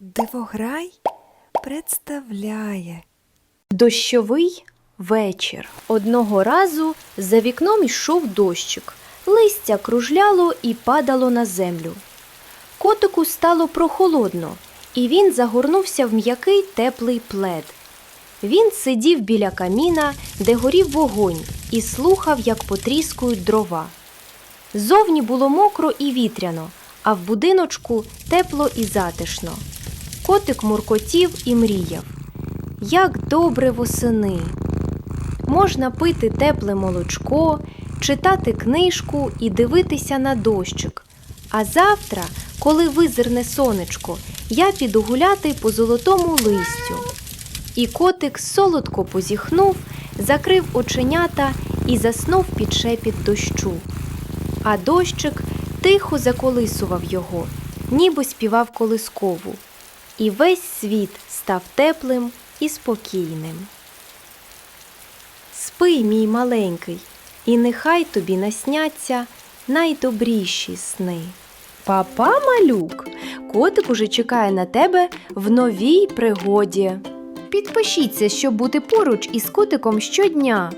Дивограй представляє. Дощовий вечір. Одного разу за вікном йшов дощик. Листя кружляло і падало на землю. Котику стало прохолодно, і він загорнувся в м'який теплий плед. Він сидів біля каміна, де горів вогонь, і слухав, як потріскують дрова. Зовні було мокро і вітряно, а в будиночку тепло і затишно. Котик муркотів і мріяв. Як добре восени! Можна пити тепле молочко, читати книжку і дивитися на дощик. А завтра, коли визирне сонечко, я піду гуляти по золотому листю. І котик солодко позіхнув, закрив оченята і заснув під шепіт дощу. А дощик тихо заколисував його, ніби співав колискову. І весь світ став теплим і спокійним. Спи, мій маленький, і нехай тобі насняться найдобріші сни. Папа малюк, котик уже чекає на тебе в новій пригоді. Підпишіться, щоб бути поруч із котиком щодня.